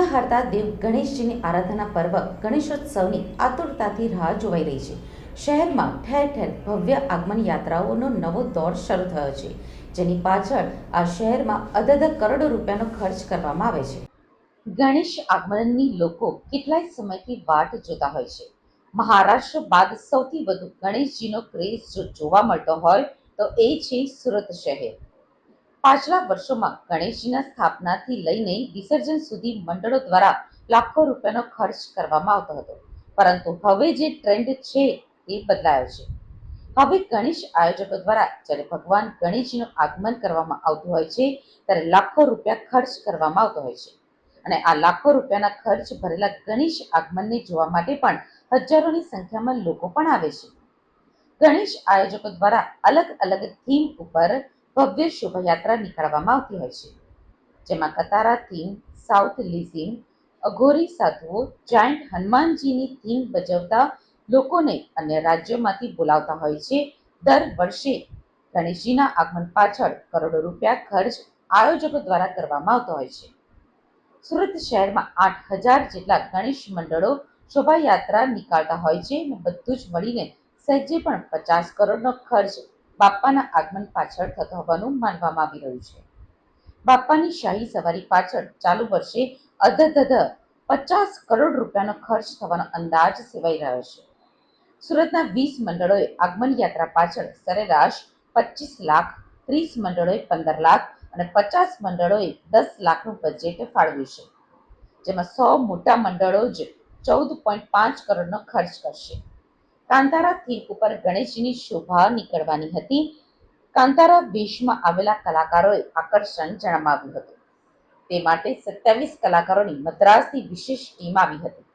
વિઘ્નહર્તા દેવ ગણેશજીની આરાધના પર્વ ગણેશોત્સવની આતુરતાથી રાહ જોવાઈ રહી છે. શહેરમાં ઠેર ઠેર ભવ્ય આગમન યાત્રાઓનો નવો દોર શરૂ થયો છે, જેની પાછળ આ શહેરમાં અદદ કરોડો રૂપિયાનો ખર્ચ કરવામાં આવે છે. ગણેશ આગમનની લોકો કેટલાય સમયથી વાટ જોતા હોય છે. મહારાષ્ટ્ર બાદ સૌથી વધુ ગણેશજીનો ક્રેઝ જો જોવા મળતો હોય તો એ છે સુરત શહેર. પાછલા વર્ષોમાં ગણેશજીના સ્થાપનાથી લઈને વિસર્જન સુધી મંડળો દ્વારા લાખો રૂપિયાનો ખર્ચ કરવામાં આવતો હતો. પરંતુ હવે જે ટ્રેન્ડ છે એ બદલાયો છે. હવે ગણેશ આયોજકો દ્વારા જ્યારે ભગવાન ગણેશજીનું આગમન કરવામાં આવતું હોય છે, ત્યારે લાખો રૂપિયા ખર્ચ કરવામાં આવતો હોય છે. અને આ લાખો રૂપિયાના ખર્ચ ભરેલા ગણેશ આગમનને જોવા માટે પણ હજારોની સંખ્યામાં લોકો પણ આવે છે. ગણેશ આયોજકો દ્વારા અલગ અલગ થીમ ઉપર ભવ્ય શોભાયાત્રા નીકાળવામાં આવતી હોય છે, જેમાં કતારા થીમ સાઉથ લિઝિંગ અઘોરી સાધુઓ જાયન્ટ હનુમાનજીની થીમ ભજવતા લોકોને અન્ય રાજ્યોમાંથી બોલાવતા હોય છે. દર વર્ષે ગણેશજીના આગમન પાછળ કરોડો રૂપિયા ખર્ચ આયોજકો દ્વારા કરવામાં આવતો હોય છે. સુરત શહેરમાં આઠ હજાર જેટલા ગણેશ મંડળો શોભાયાત્રા નીકાળતા હોય છે અને બધું જ મળીને સહેજે પણ પચાસ કરોડનો ખર્ચ બાપ્પાના આગમન પાછળ થતો હોવાનું માનવામાં આવી રહ્યું છે. બાપ્પાની શાહી સવારી પાછળ ચાલુ વર્ષે અધધધ પચાસ કરોડ રૂપિયાનો ખર્ચ થવાનો અંદાજ સેવાઈ રહ્યો છે. સુરતના વીસ મંડળોએ આગમન યાત્રા પાછળ સરેરાશ પચીસ લાખ, ત્રીસ મંડળોએ પંદર લાખ અને પચાસ મંડળોએ દસ લાખનું બજેટ ફાળવ્યું છે, જેમાં સો મોટા મંડળો જ ચૌદ પોઈન્ટ પાંચ કરોડનો ખર્ચ કરશે. કાંતારા થીમ ઉપર ગણેશજીની શોભા નીકળવાની હતી. કાંતારા વેશમાં આવેલા કલાકારોએ આકર્ષણ જણાવ્યું હતું. તે માટે સત્યાવીસ કલાકારોની મદ્રાસની વિશેષ ટીમ આવી હતી.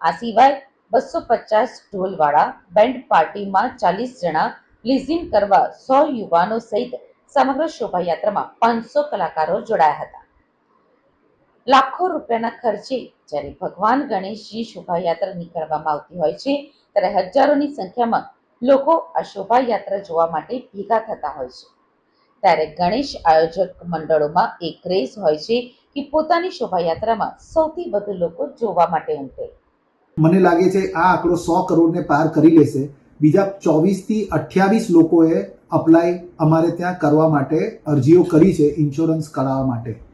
આ સિવાય બસો પચાસ ઢોલવાળા બેન્ડ પાર્ટીમાં ચાલીસ જણા લિઝિંગ કરવા સો યુવાનો સહિત સમગ્ર શોભાયાત્રામાં પાંચસો કલાકારો જોડાયા હતા. લાખો રૂપિયાના ખર્ચે જ્યારે ભગવાન ગણેશજી શોભાયાત્રા નીકળવામાં આવતી હોય છે, ત્યારે હજારોની સંખ્યામાં લોકો આ શોભાયાત્રા જોવા માટે ભેગા થતા હોય છે. ત્યારે ગણેશ આયોજક મંડળોમાં એક ક્રેઝ હોય છે કે પોતાની શોભાયાત્રામાં સૌથી વધુ લોકો જોવા માટે ઉમટે. મને લાગે છે આ આંકડો સો કરોડને પાર કરી લેશે. બીજા ચોવીસથી અઠ્યાવીસ લોકોએ અપ્લાય અમારે ત્યાં કરવા માટે અરજીઓ કરી છે ઇન્સ્યોરન્સ કરાવવા માટે.